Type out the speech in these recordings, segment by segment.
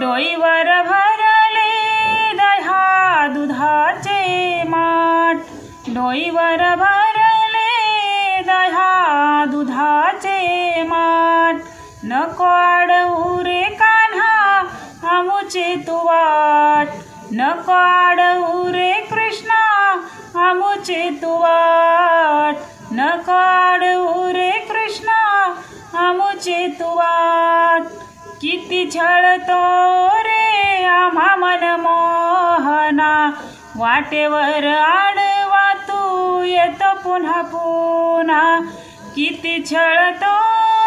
डोईवर भरले दह्या दुधाचे माठ. डोईवर भरले दह्या दुधाचे माठ. नको आडवू रे कान्हा आमुचे तू वाट नको आडवू रे कृष्णा आमुचे तू वाट नको आडवू रे कृष्णा आमुचे तू वाट किती छळतो रे आम्हा मन मोहना? वाटेवर आडवा तू येतो पुन्हा पुन्हा. किती छळतो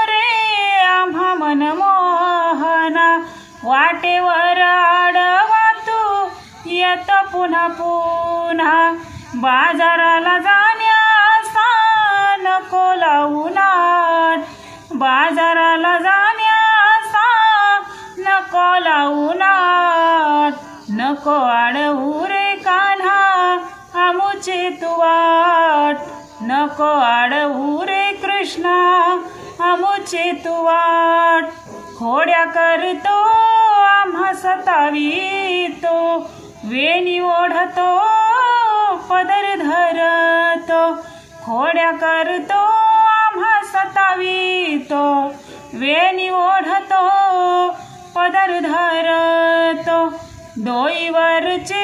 रे आम्हा मन मोहना? वाटेवर आडवा तू येतो पुन्हा पुन्हा. बाजाराला जाण्यासा नको लावून बाजाराला जा नको लावू नको आडवू रे कान्हा आमुचे तू वाट नको आडवू रे कृष्णा आमुचे तू वाट खोड्या करतो आम्हा सतावितो. वेणी ओढतो पदर धरतो. खोड्या करतो आम्हा सतावितो. वेणी ओढतो पदर धरतो डोईवरचे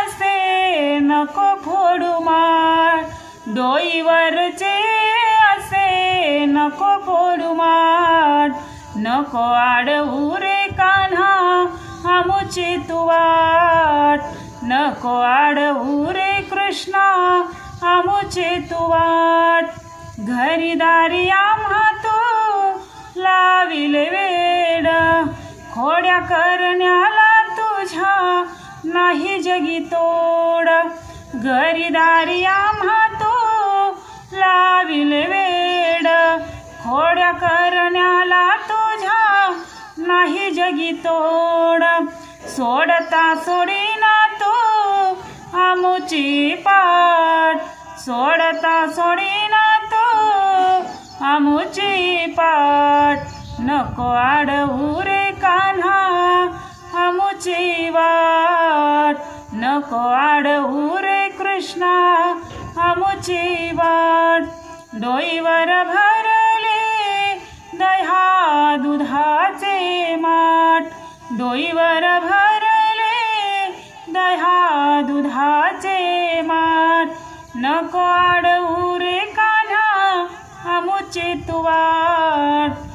असे नको फोडू मार डोईवरचे असे नको फोडू मार नको आडवू रे कान्हा आमुची तुवाट नको आडवू रे कृष्णा आमुची तुवाट घरी दारी आम्हा खोड्या करण्याला तुझ्या नाही जगी तोड. घरी दारी आम्हा तू लाविल वेड. खोड्या करण्याला तुझ्या नाही जगी तोड. सोडता सोडीना तो आमुची पाट सोडता सोडीना तो आमुची पाट नको आडवू रे आमुची वाट नको आडवू रे कृष्णा आमुची वाट डोईवर भरले दह्या दुधाचे माठ. डोईवर भरले दह्या दुधाचे माठ. नको आडवू रे कान्हा आमुची तुवाट.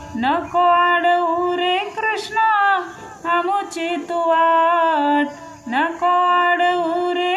आमुचे तू वाट नको आडवू रे